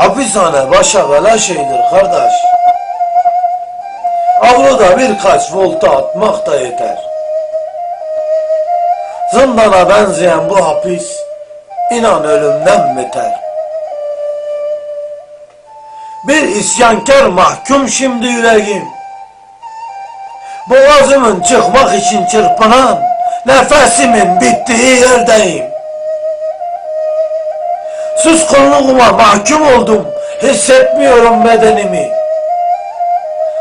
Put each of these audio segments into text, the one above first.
Hapishane başa bela şeydir kardeş. Avluda birkaç volta atmak da yeter. Zindana benzeyen bu hapis, inan ölümden beter. Bir isyankar mahkum şimdi yüreğim. Boğazımın çıkmak için çırpınan, nefesimin bittiği yerdeyim. Suskunluğuma mahkum oldum, hissetmiyorum bedenimi.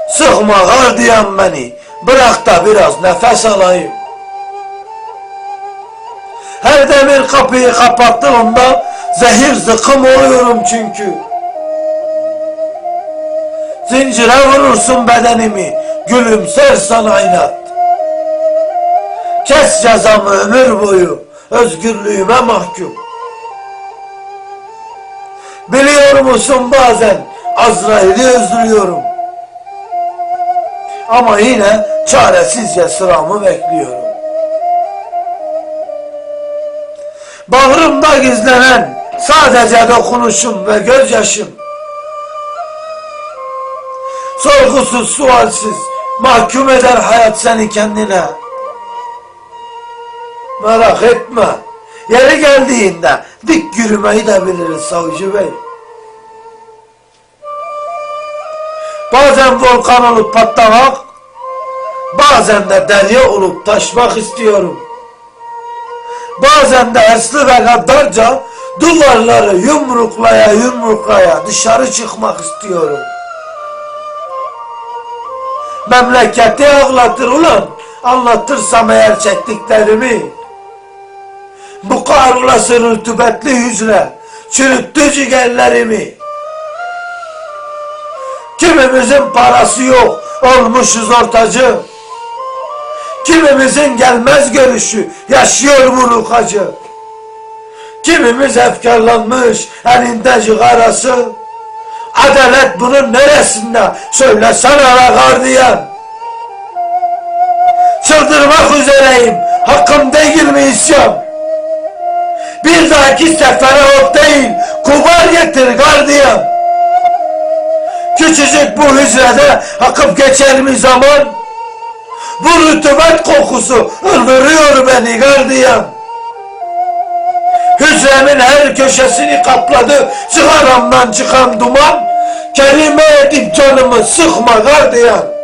Sıkma gardiyan beni, bırak da biraz nefes alayım. Her demir kapıyı kapattığımda zehir zıkkım oluyorum çünkü. Zincire vurursun bedenimi, gülümser sana inat. Kes cezamı ömür boyu, özgürlüğüme mahkum. Biliyor musun bazen Azrail'i özlüyorum. Ama yine çaresizce sıramı bekliyorum. Bağrımda gizlenen sadece dokunuşum ve gözyaşım. Sorgusuz sualsiz mahkum eder hayat seni kendine. Merak etme. Yeri geldiğinde dik yürümeyi de biliriz savcı bey. Bazen volkan olup patlamak, bazen de derya olup taşmak istiyorum. Bazen de hırslı ve gaddarca duvarları yumruklaya yumruklaya dışarı çıkmak istiyorum. Memleketi ağlatır ulan, anlatırsam eğer çektiklerimi. Bu kahrolası rütubetli hücre çürüttü ciğerlerimi. Kimimizin parası yok, olmuşuz ortacı. Kimimizin gelmez görüşü, yaşıyor buruk acı. Kimimiz efkarlanmış, elinde cigarası. Adalet bunun neresinde? Söylesene be gardiyan. Çıldırmak üzereyim, hakkım değil mi isyan? Dahaki sefere ok değil, kubar getir gardiyan. Küçücük bu hücrede akıp geçer mi zaman? Bu rütubet kokusu öldürüyor beni gardiyan. Hücremin her köşesini kapladı çıkaramdan çıkan duman. Kelime edip canımı sıkma gardiyan.